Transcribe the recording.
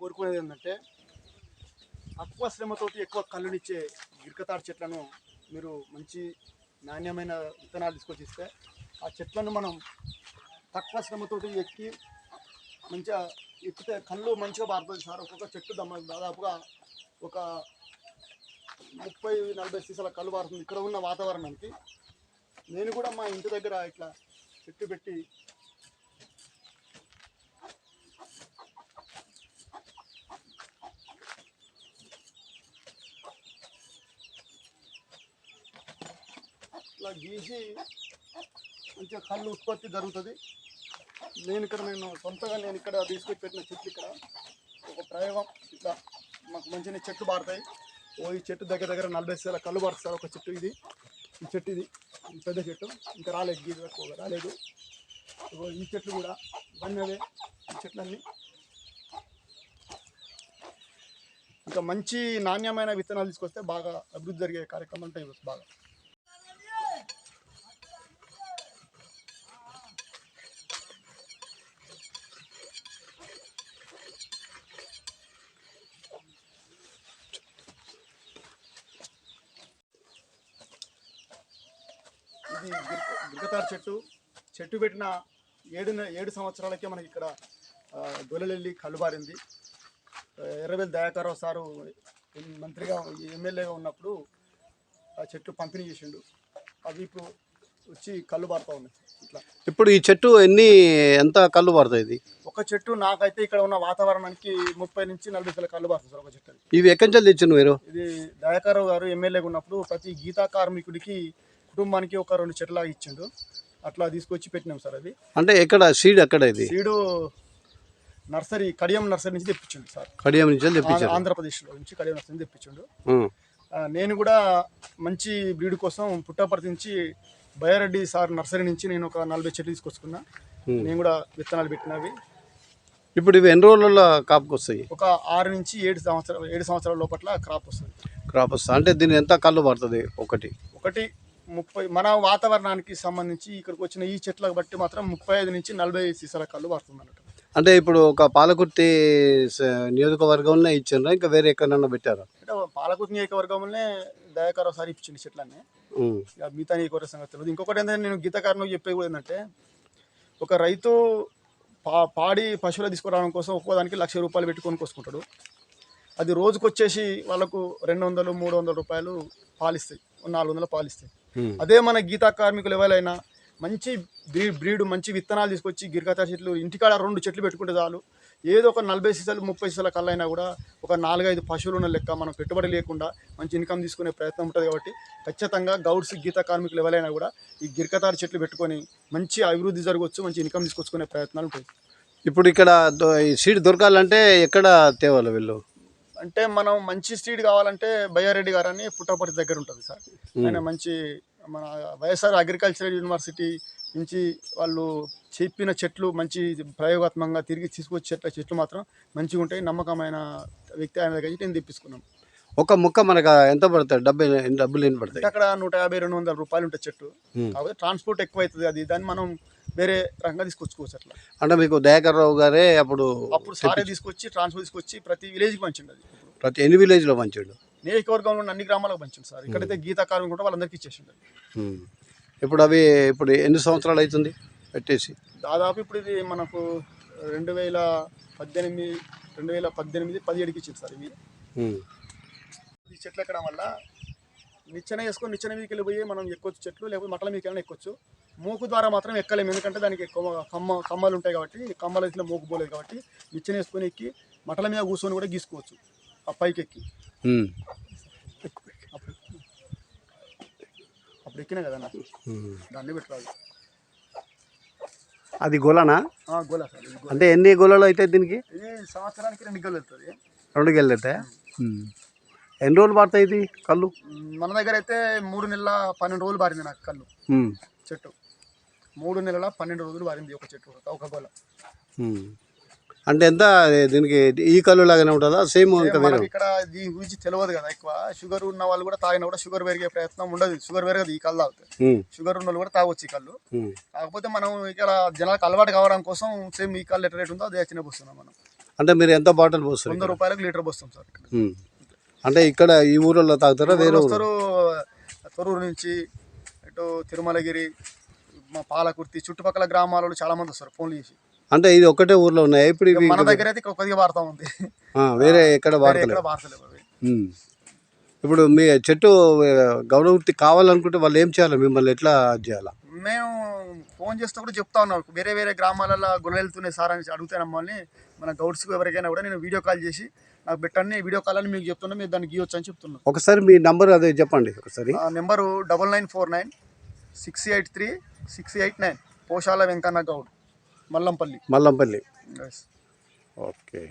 కోరుకునేది ఏంటంటే తక్కువ శ్రమతోటి ఎక్కువ కళ్ళునిచ్చే గిరికతాడు చెట్లను మీరు మంచి నాణ్యమైన విత్తనాలు తీసుకొచ్చి ఇస్తే ఆ చెట్లను మనం తక్కువ శ్రమతోటి ఎక్కి మంచిగా ఎక్కితే కళ్ళు మంచిగా బారుతుంది సార్. ఒక్కొక్క చెట్టు దమ్మ దాదాపుగా ఒక ముప్పై నలభై సీసాల కళ్ళు పారుతుంది ఇక్కడ ఉన్న వాతావరణానికి నేను కూడా మా ఇంటి దగ్గర ఇట్లా చెట్టు పెట్టి ఇట్లా గీసి మంచిగా కళ్ళు ఉత్పత్తి జరుగుతుంది. నేను ఇక్కడ నేను సొంతగా నేను ఇక్కడ తీసుకొచ్చి పెట్టిన చెట్లు ఇక్కడ. ఒక ప్రయోగం. ఇట్లా మాకు మంచిగా చెట్లు పారుతాయి ఓ ఈ చెట్టు దగ్గర దగ్గర నలభై సేల కళ్ళు బారుస్తారు. ఒక చెట్టు ఇది. ఈ చెట్టు ఇది. పెద్ద చెట్టు. ఇంకా రాలేదు. గీత ఎక్కువగా రాలేదు. ఈ చెట్లు కూడా ఇవన్నీ ఈ చెట్లన్నీ. ఇంకా మంచి నాణ్యమైన విత్తనాలు తీసుకొస్తే బాగా అభివృద్ధి జరిగే కార్యక్రమం ఉంటాయి బాగా. ఇది గిరికతారు చెట్టు చెట్టు పెట్టిన ఏడు ఏడు సంవత్సరాలకే మనకి ఇక్కడ కలుబారింది. ఆ, ఎర్రవెల్లి దయాకరావు సారు మంత్రిగా ఎమ్మెల్యేగా ఉన్నప్పుడు ఆ చెట్లు పంపిణీ చేసిండు. అవి ఇప్పుడు వచ్చి కళ్ళు బారుతూ ఉన్నాయి. ఇట్లా. ఇప్పుడు ఈ చెట్టు ఎన్ని ఎంత కళ్ళు పడుతుంది ఇది? ఒక చెట్టు నాకైతే ఇక్కడ ఉన్న వాతావరణానికి ముప్పై నుంచి నలభై వేల కళ్ళు బారుతుంది సార్ ఒక చెట్టు. ఇవి ఎక్కడి నుంచి తెచ్చిండు మీరు? ఇది దయాకరావు గారు ఎమ్మెల్యేగా ఉన్నప్పుడు ప్రతి గీతా కార్మికుడికి కుటుంబానికి ఒక రెండు చెట్ల ఇచ్చిండు. అట్లా తీసుకొచ్చి పెట్టినాం సార్ అది. అంటే ఎక్కడ సీడ్ ఎక్కడ ఇది? సీడు నర్సరీ కడియం నర్సరీ నుంచి తెప్పించండు సార్. కడియం నుంచి తెప్పించారు. ఆంధ్రప్రదేశ్లో నుంచి కడియం నర్సరీ నుంచి తెప్పించండు. నేను కూడా మంచి బ్రీడ్ కోసం పుట్టపర్తి నుంచి బయారెడ్డి సార్ నర్సరీ నుంచి నేను ఒక నలభై చెట్లు తీసుకొచ్చుకున్నా. నేను కూడా విత్తనాలు పెట్టినవి. ఇప్పుడు ఇవి ఎన్ని రోజులలో కాపుకి వస్తాయి? ఒక ఆరు నుంచి ఏడు సంవత్సరాలు ఏడు సంవత్సరాల లోపల క్రాప్ వస్తుంది. క్రాప్ వస్తుంది అంటే దీని ఎంత కళ్ళు పడుతుంది ఒకటి? ఒకటి ముప్పై మన వాతావరణానికి సంబంధించి ఇక్కడికి వచ్చిన ఈ చెట్లకు బట్టి మాత్రం ముప్పై ఐదు నుంచి నలభై సీసాల కళ్ళు పడుతుంది అన్నట్టు అంటే ఇప్పుడు ఒక పాలకుర్తి నియోజకవర్గంలో ఇచ్చిండ్రా? ఇంకా వేరే ఎక్కడన్నా పెట్టారా? అంటే పాలకుర్తి నియోజకవర్గంలోనే దయాకరావు సార్ ఇచ్చింది చెట్లన్నీ. ఇక మిగతా నియోజకవర్గ సంగతి తెలియదు ఇంకొకటి ఏంటంటే నేను గీతకారణం చెప్పేది కూడా ఏంటంటే ఒక రైతు పా పాడి పశువులు తీసుకురావడం కోసం ఒక్కోదానికి లక్ష రూపాయలు పెట్టుకొని కోసుకుంటాడు అది రోజుకు వచ్చేసి వాళ్ళకు రెండు వందలు మూడు వందల రూపాయలు పాలిస్తాయి. నాలుగు వందలు పాలిస్తాయి. అదే మన గీతా కార్మికులు ఎవరైనా మంచి బ్రీ బ్రీడ్ మంచి విత్తనాలు తీసుకొచ్చి గిరికత చెట్లు ఇంటికాడ రెండు చెట్లు పెట్టుకుంటే చాలు. ఏదో ఒక నలభై సీసాలు ముప్పై సీసాల కళ్ళైనా కూడా ఒక నాలుగైదు పశువులు ఉన్న లెక్క మనం పెట్టుబడి లేకుండా మంచి ఇన్కమ్ తీసుకునే ప్రయత్నం ఉంటుంది కాబట్టి ఖచ్చితంగా గౌడ్స్ గీత కార్మికులు ఎవరైనా కూడా ఈ గిరికతారు చెట్లు పెట్టుకొని మంచి అభివృద్ధి జరగవచ్చు మంచి ఇన్కమ్ తీసుకొచ్చుకునే ప్రయత్నాలు ఉంటాయి. ఇప్పుడు ఇక్కడ సీడ్ దొరకాలంటే ఎక్కడ తేవాలి వీళ్ళు? అంటే మనం మంచి స్ట్రీట్ కావాలంటే బయ్యారెడ్డి గారు అని పుట్టపర్తి దగ్గర ఉంటుంది సార్. ఆయన మంచి మన వైఎస్ఆర్ అగ్రికల్చరల్ యూనివర్సిటీ నుంచి వాళ్ళు చెప్పిన చెట్లు మంచి ప్రయోగాత్మకంగా తిరిగి తీసుకొచ్చే చెట్ల చెట్లు మాత్రం మంచిగా ఉంటాయి. నమ్మకమైన వ్యక్తి ఆయన దగ్గర నేను తెప్పించుకున్నాం ఒక ముక్క మనకు ఎంత డబ్బు డబ్బులు ఎన్ని పడతాయి? అక్కడ నూట యాభై రెండు వందల రూపాయలు ఉంటుంది చెట్టు. కాకపోతే ట్రాన్స్పోర్ట్ ఎక్కువ అవుతుంది అది. దాన్ని మనం వేరే రకంగా తీసుకొచ్చుకోవచ్చు అట్లా. అంటే మీకు దయాకర్ రావు గారే అప్పుడు అప్పుడు సారే తీసుకొచ్చి ట్రాన్స్పోర్ట్ తీసుకొచ్చి ప్రతి విలేజ్కి పంచిండు అది. ప్రతి ఎన్ని విలేజ్లో పంచాడు? నియోజకవర్గంలో ఉన్న అన్ని గ్రామాలకు పంచిండు సార్. ఇక్కడైతే గీతా కార్మికులు ఉంటే వాళ్ళందరికీ ఇచ్చేసిండు ఉం. ఇప్పుడు అవి ఇప్పుడు ఎన్ని సంవత్సరాలు అవుతుంది పెట్టేసి? దాదాపు ఇప్పుడు ఇది మనకు రెండు వేల పద్దెనిమిది రెండు వేల పద్దెనిమిది పదిహేడుకి ఇచ్చింది సార్ ఇవి. ఈ చెట్లు ఎక్కడం వల్ల నిచ్చెన వేసుకొని నిచ్చెన మీదకి వెళ్ళిపోయి మనం ఎక్కొచ్చు చెట్లు లేకపోతే మట్టల మీదకి వెళ్ళినా ఎక్కొచ్చు. మూకు ద్వారా మాత్రం ఎక్కలేము ఎందుకంటే దానికి ఎక్కువ కమ్మ కమ్మలు ఉంటాయి కాబట్టి కమ్మలు ఇట్లా మూకు పోలేదు కాబట్టి నిచ్చెన వేసుకొని ఎక్కి మట్టల మీద కూర్చొని కూడా గీసుకోవచ్చు ఆ పైకి ఎక్కి. అప్పుడు ఎక్కినా కదా. దాన్ని పెట్టరాదు అది గోలనా? గోలా సార్. అంటే ఎన్ని గోళాలు అవుతాయి దీనికి? సంవత్సరానికి రెండు గోలు వెళ్తుంది రెండు గెల్లెత్తాయి ఎన్ని రోజులు పడతాయి ఇది కళ్ళు? మన దగ్గర అయితే మూడు నెలల పన్నెండు రోజులు బారింది నాకు కళ్ళు. చెట్టు. మూడు నెలల పన్నెండు రోజులు వారింది ఒక చెట్టు ఒక ఉం. అంటే ఎంత దీనికి ఈ కళ్ళు లాగానే ఉంటుందా? సేమ్ ఇంకా వేరే? మనకి ఇక్కడ దీని గురించి తెలియదు కదా ఎక్కువ. షుగర్ ఉన్న వాళ్ళు కూడా తాగినా కూడా షుగర్ పెరిగే ప్రయత్నం ఉండదు. షుగర్ పెరగదు ఈ కళ్ళు తాగితే. ఉమ్, షుగర్ ఉన్న వాళ్ళు కూడా తాగొచ్చు ఈ కళ్ళు. కాకపోతే మనం ఇక్కడ జనాలకు అలవాటు కావడం కోసం సేమ్ ఈ కళ్ళు ఎట్లా రేట్ ఉందో అదే చిన్న పోస్తున్నాం మనం. అంటే మీరు ఎంత బాటిల్ పోస్తారు వంద? రూపాయలకు లీటర్ పోస్తాం సార్. అంటే ఇక్కడ ఈ ఊళ్ళో తాగుతారా? వేరే ఊరు వస్తారు తొరూరు నుంచి ఇటు తిరుమలగిరి మా పాలకుర్తి చుట్టుపక్కల గ్రామాల వాళ్ళు చాలా మంది వస్తారు ఫోన్లు చేసి. అంటే ఇది ఒక్కటే ఊర్లో ఉన్నాయా? ఇప్పుడు ఇవి మన దగ్గర అయితే ఇక్కడ కొద్దిగా వాడుతూ ఉంది. ఆ, వేరే ఎక్కడ వేరే వాడతలేవు ఎక్కడ వాడతలేవు అవి. ఉమ్. ఇప్పుడు మీ చెట్టు వృత్తి కావాలనుకుంటే వాళ్ళు ఏం చేయాలి? మిమ్మల్ని ఎట్లా చేయాలా? మేము ఫోన్ చేస్తే కూడా చెప్తా ఉన్నాం వేరే వేరే గ్రామాలలో గొర్రెలుతున్నాయి సార్ అని అడిగితే మమ్మల్ని మన గౌడ్స్కి ఎవరికైనా కూడా నేను వీడియో కాల్ చేసి నాకు పెట్టండి వీడియో కాల్ అని మీకు చెప్తున్నా మీరు దాన్ని గీయొచ్చు అని చెప్తున్నాను ఒకసారి మీ నంబర్ అదే చెప్పండి ఒకసారి. ఆ number double nine four nine six eight three six eight nine Poshala Venkanna Goud Mallampalli. Mallampalli. Okay.